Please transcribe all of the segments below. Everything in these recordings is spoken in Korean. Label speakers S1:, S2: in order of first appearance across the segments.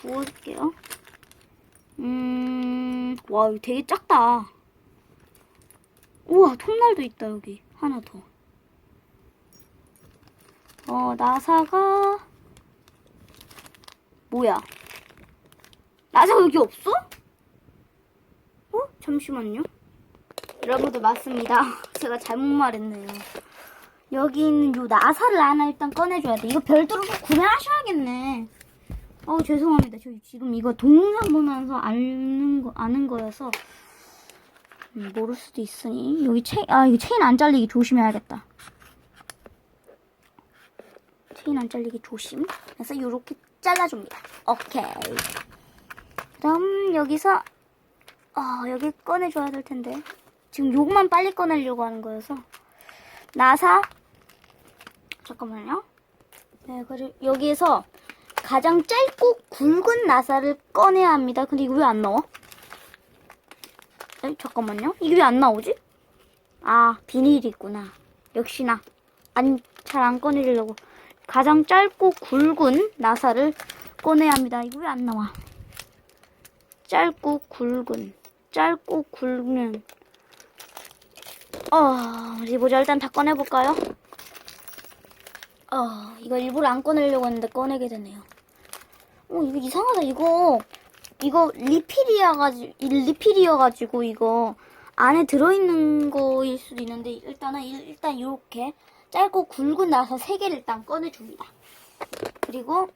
S1: 부어줄게요. 음, 와, 이거 되게 작다. 우와, 톱날도 있다, 여기. 하나 더. 어, 나사가, 뭐야? 나사가 여기 없어? 어? 잠시만요. 여러분들 맞습니다. 제가 잘못 말했네요. 여기 있는 요 나사를 하나 일단 꺼내줘야 돼. 이거 별도로 꼭 구매하셔야겠네. 어 죄송합니다. 저 지금 이거 동영상 보면서 아는 거 아는 거여서 음, 모를 수도 있으니 여기 체인 아 이거 체인 안 잘리게 조심해야겠다. 체인 안 잘리게 조심. 그래서 이렇게 잘라줍니다. 오케이. 그럼 여기서 어 여기 꺼내줘야 될 텐데 지금 요것만 빨리 꺼내려고 하는 거여서 나사 잠깐만요. 네 그리고 여기에서 가장 짧고 굵은 나사를 꺼내야 합니다. 근데 이거 왜 안 나와? 에, 잠깐만요. 이게 왜 안 나오지? 아, 비닐이 있구나. 역시나. 안, 잘안 꺼내려고. 가장 짧고 굵은 나사를 꺼내야 합니다. 이거 왜 안 나와? 짧고 굵은. 짧고 굵은. 어, 어디 보자. 일단 다 꺼내볼까요? 어, 이거 일부러 안 꺼내려고 했는데 꺼내게 되네요. 어, 이거 이상하다. 이거, 이거 리필이어가지고, 리필이어가지고, 이거 안에 들어있는 거일 수도 있는데, 일단은, 일- 일단 이렇게 짧고 굵은 나사 세 개를 일단 꺼내줍니다. 그리고,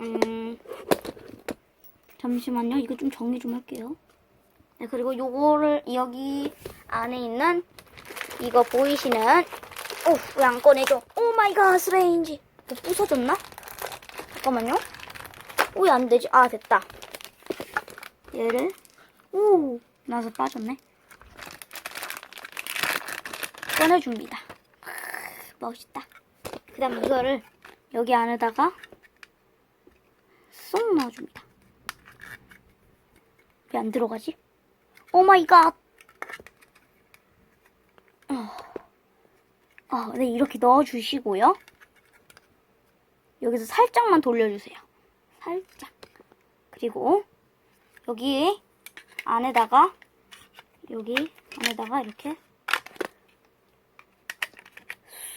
S1: 음, 잠시만요. 이거 좀 정리 좀 할게요. 네, 그리고 요거를 여기 안에 있는 이거 보이시는 오, 왜 안 꺼내줘? 오 마이 갓, 스레인지. 뭐 부서졌나? 잠깐만요. 왜 안 되지? 아, 됐다. 얘를, 오, 나서 빠졌네. 꺼내줍니다. 아, 멋있다. 그 다음 이거를 여기 안에다가 쏙 넣어줍니다. 왜 안 들어가지? 오 마이 갓. 어, 네, 이렇게 넣어주시고요. 여기서 살짝만 돌려주세요. 살짝. 그리고 여기 안에다가 여기 안에다가 이렇게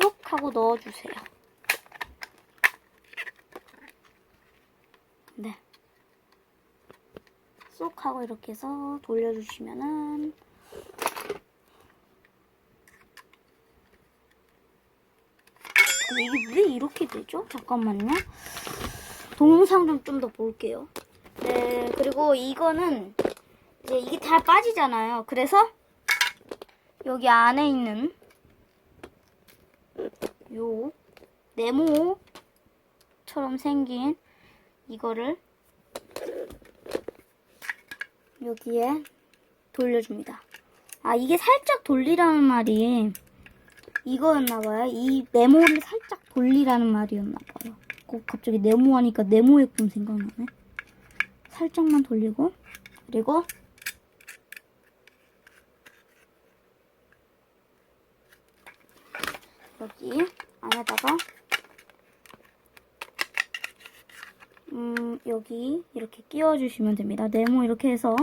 S1: 쏙 하고 넣어주세요. 네. 쏙 하고 이렇게 해서 돌려주시면은 이게 왜 이렇게 되죠? 잠깐만요. 동영상 좀 좀 더 볼게요. 네, 그리고 이거는 이제 이게 다 빠지잖아요. 그래서 여기 안에 있는 요 네모처럼 생긴 이거를 여기에 돌려줍니다. 아, 이게 살짝 돌리라는 말이 이거였나봐요. 이 네모를 살짝 돌리라는 말이었나봐요. 꼭 갑자기 네모 하니까 네모의 꿈 생각나네. 살짝만 돌리고 그리고 여기 안에다가 음 여기 이렇게 끼워주시면 됩니다. 네모 이렇게 해서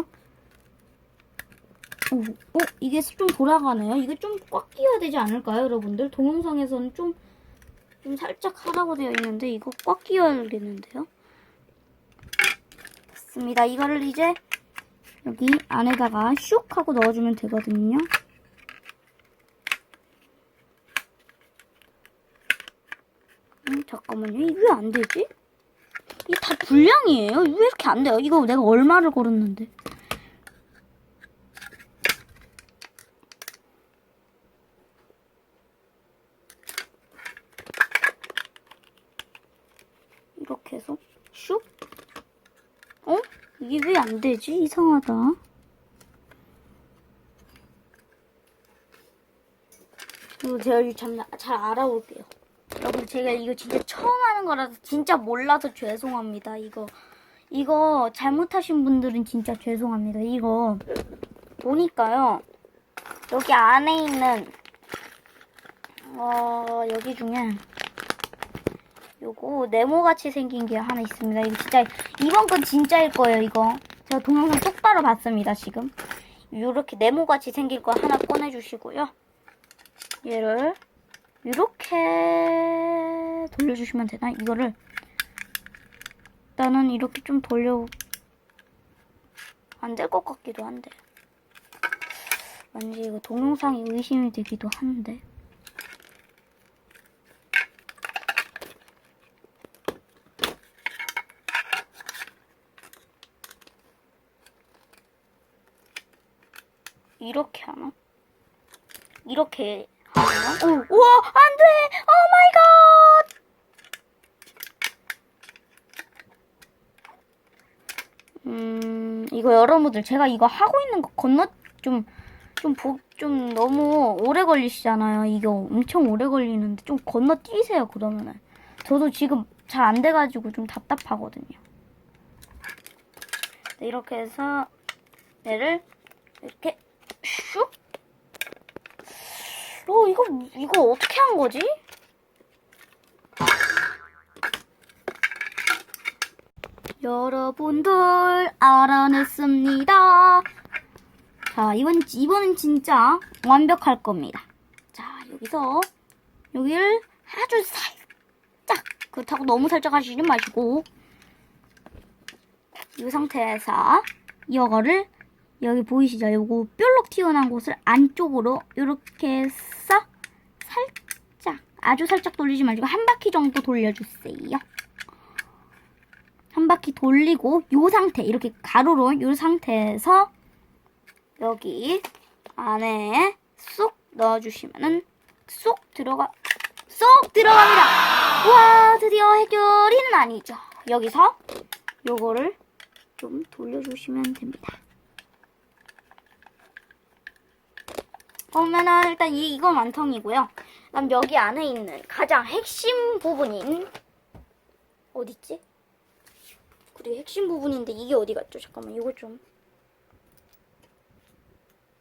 S1: 오, 어, 이게 좀 돌아가네요. 이게 좀 꽉 끼워야 되지 않을까요, 여러분들? 동영상에서는 좀, 좀 살짝 하라고 되어 있는데, 이거 꽉 끼워야겠는데요? 됐습니다. 이거를 이제 여기 안에다가 슉 하고 넣어주면 되거든요. 음, 잠깐만요. 이게 왜 안 되지? 이게 다 불량이에요? 왜 이렇게 안 돼요? 이거 내가 얼마를 걸었는데. 이렇게 해서 슉? 어? 이게 왜 안 되지? 이상하다. 이거 제가 이거 참, 잘 알아볼게요. 여러분, 제가 이거 진짜 처음 하는 거라서 진짜 몰라서 죄송합니다. 이거, 이거 잘못하신 분들은 진짜 죄송합니다. 이거, 보니까요. 여기 안에 있는, 어, 여기 중에, 요거 네모같이 생긴 게 하나 있습니다. 이거 진짜 이번 건 진짜일 거예요. 이거 제가 동영상 똑바로 봤습니다. 지금 요렇게 네모같이 생길 거 하나 꺼내주시고요. 얘를 이렇게 돌려주시면 되나? 이거를 일단은 이렇게 좀 돌려 안 될 것 같기도 한데 왠지 이거 동영상이 의심이 되기도 한데 이렇게 하나? 이렇게 하나? 오, 우와, 안 돼! 오 마이 갓! 음, 이거 여러분들 제가 이거 하고 있는 거 건너 좀, 좀 보, 좀 너무 오래 걸리시잖아요. 이게 엄청 오래 걸리는데 좀 건너뛰세요, 그러면은. 저도 지금 잘 안 돼가지고 좀 답답하거든요. 네, 이렇게 해서 얘를 이렇게 슉? 어, 이거, 이거 어떻게 한 거지? 여러분들 알아냈습니다. 자, 이번 이번엔 진짜 완벽할 겁니다. 자, 여기서 여기를 아주 살짝 그렇다고 너무 살짝 하시지 마시고 이 상태에서 이거를 여기 보이시죠? 요거 뾰록 튀어나온 곳을 안쪽으로 이렇게 해서 살짝 아주 살짝 돌리지 말고 한 바퀴 정도 돌려주세요. 한 바퀴 돌리고 요 상태 이렇게 가로로 요 상태에서 여기 안에 쏙 넣어주시면은 쏙 들어가 쏙 들어갑니다. 와 드디어 해결이는 아니죠. 여기서 요거를 좀 돌려주시면 됩니다. 그러면은 일단 이 이건 완성이고요. 그다음 여기 안에 있는 가장 핵심 부분인 어딨지? 그리고 핵심 부분인데 이게 어디 갔죠? 잠깐만 이거 좀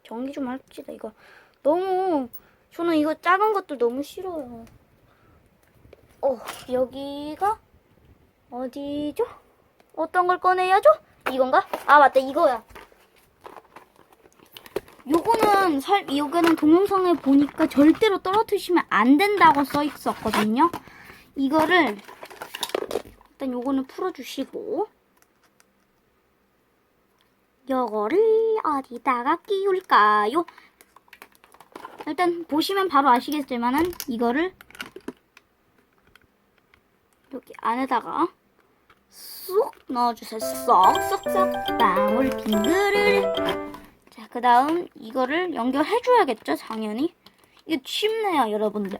S1: 정리 좀 합시다. 이거 너무 저는 이거 작은 것도 너무 싫어요. 어 여기가 어디죠? 어떤 걸 꺼내야죠? 이건가? 아 맞다 이거야. 요거는 살 요거는 동영상에 보니까 절대로 떨어뜨리시면 안 된다고 써 있었거든요. 이거를 일단 요거는 풀어주시고 요거를 어디다가 끼울까요? 일단 보시면 바로 아시겠지만은 이거를 여기 안에다가 쏙 넣어주세요. 쏙쏙쏙 방울 빙그를 자, 그 다음 이거를 연결해줘야겠죠, 당연히. 이게 쉽네요, 여러분들.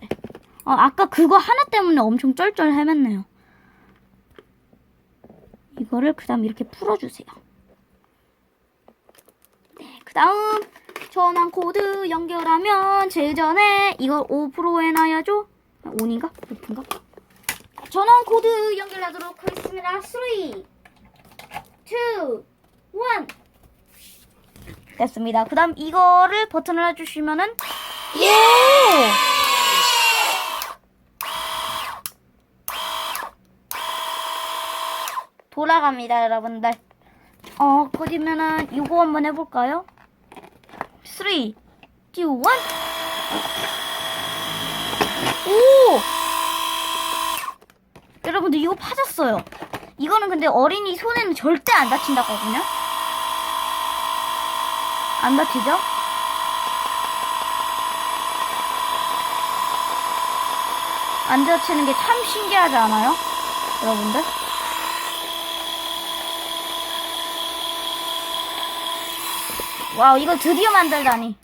S1: 어, 아까 그거 하나 때문에 엄청 쩔쩔 헤맸네요. 이거를 그 다음 이렇게 풀어주세요. 네, 그 다음 전환 코드 연결하면 제일 전에 이걸 5% 해놔야죠? 아, 5인가? 5인가? 전원 코드 연결하도록 하겠습니다. 3, 2, 1 됐습니다. 그 다음 이거를 버튼을 해주시면은 예! 돌아갑니다, 여러분들. 어, 그러면은 이거 한번 해볼까요? 3, 2, 1 오! 여러분들 이거 파졌어요. 이거는 근데 어린이 손에는 절대 안 다친다거든요. 안 다치죠? 안 다치는 게 참 신기하지 않아요? 여러분들? 와우, 이거 드디어 만들다니.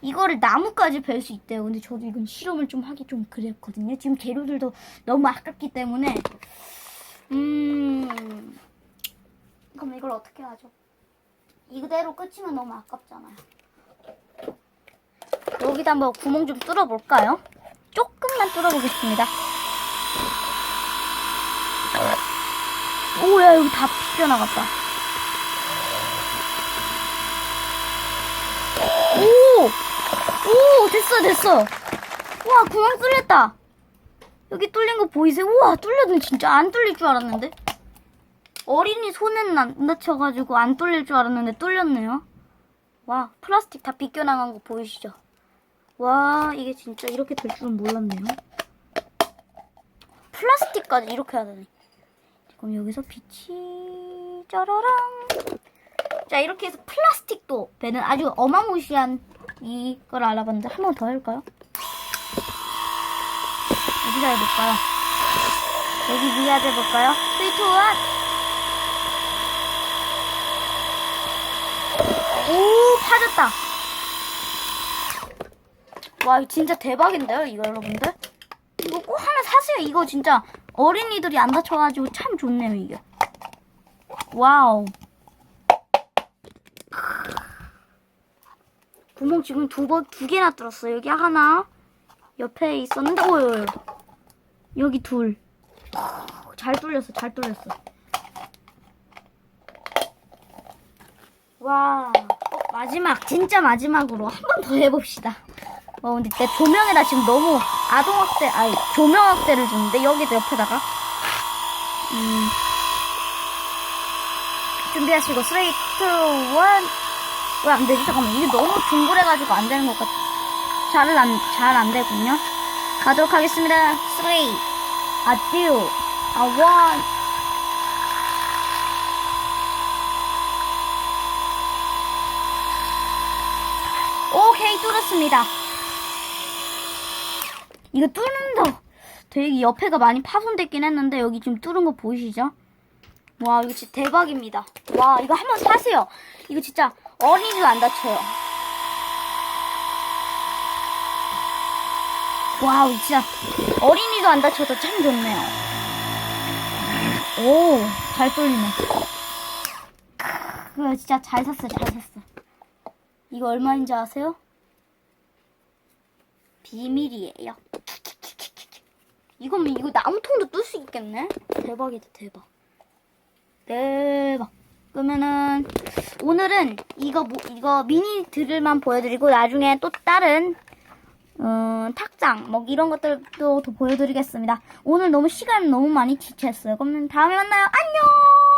S1: 이거를 나무까지 벨 수 있대요. 근데 저도 이건 실험을 좀 하기 좀 그랬거든요. 지금 재료들도 너무 아깝기 때문에. 음. 그럼 이걸 어떻게 하죠? 이대로 끝이면 너무 아깝잖아요. 여기다 한번 구멍 좀 뚫어볼까요? 조금만 뚫어보겠습니다. 오야 여기 다 비벼나갔다. 오! 오 됐어 됐어. 와 구멍 뚫렸다. 여기 뚫린 거 보이세요? 우와 뚫렸네 진짜 안 뚫릴 줄 알았는데 어린이 손에는 안 다쳐가지고 안 뚫릴 줄 알았는데 뚫렸네요 와 플라스틱 다 비껴나간 거 보이시죠? 와 이게 진짜 이렇게 될 줄은 몰랐네요 플라스틱까지 이렇게 하다니 그럼 여기서 빛이 짜라랑 자 이렇게 해서 플라스틱도 배는 아주 어마무시한 이걸 알아봤는데 한 번더 해볼까요? 어디다 해볼까요? 여기? 3, 2, 1 오 파졌다 와 이거 진짜 대박인데요 이거 여러분들 이거 꼭 하나 사세요 이거 진짜 어린이들이 안 다쳐가지고 참 좋네요 이게 와우 구멍 지금 두 번, 두 개나 뚫었어요. 여기 하나, 옆에 있었는데, 오, 요, 요. 여기 둘. 잘 뚫렸어, 잘 뚫렸어. 와, 어, 마지막, 진짜 마지막으로 한 번 더 해봅시다. 어, 근데 내 조명에다 지금 너무 아동학대, 아니, 조명학대를 주는데, 여기도 옆에다가. 음. 준비하시고, 3, 2, 1. 왜안 되지? 잠깐만. 이게 너무 둥글해가지고 안 되는 것 같아. 잘 안, 잘 안 되군요. 가도록 하겠습니다. 3, 아, 2, 아, 1. 오케이, 뚫었습니다. 이거 뚫는다. 되게 옆에가 많이 파손됐긴 했는데, 여기 지금 뚫은 거 보이시죠? 와, 이거 진짜 대박입니다. 와, 이거 한번 사세요. 이거 진짜 어린이도 안 다쳐요. 와우, 진짜 어린이도 안 다쳐서 참 좋네요. 오, 잘 뚫리네. 그거 진짜 잘 샀어요, 잘 샀어. 이거 얼마인지 아세요? 비밀이에요. 이거면 이거 나무통도 뚫 수 있겠네? 대박이다, 대박. 대박. 그러면은 오늘은 이거 뭐- 이거 미니 드릴만 보여드리고 나중에 또 다른 음, 탁장 뭐 이런 것들도 더 보여드리겠습니다. 오늘 너무 시간 너무 많이 지체했어요. 그러면 다음에 만나요. 안녕.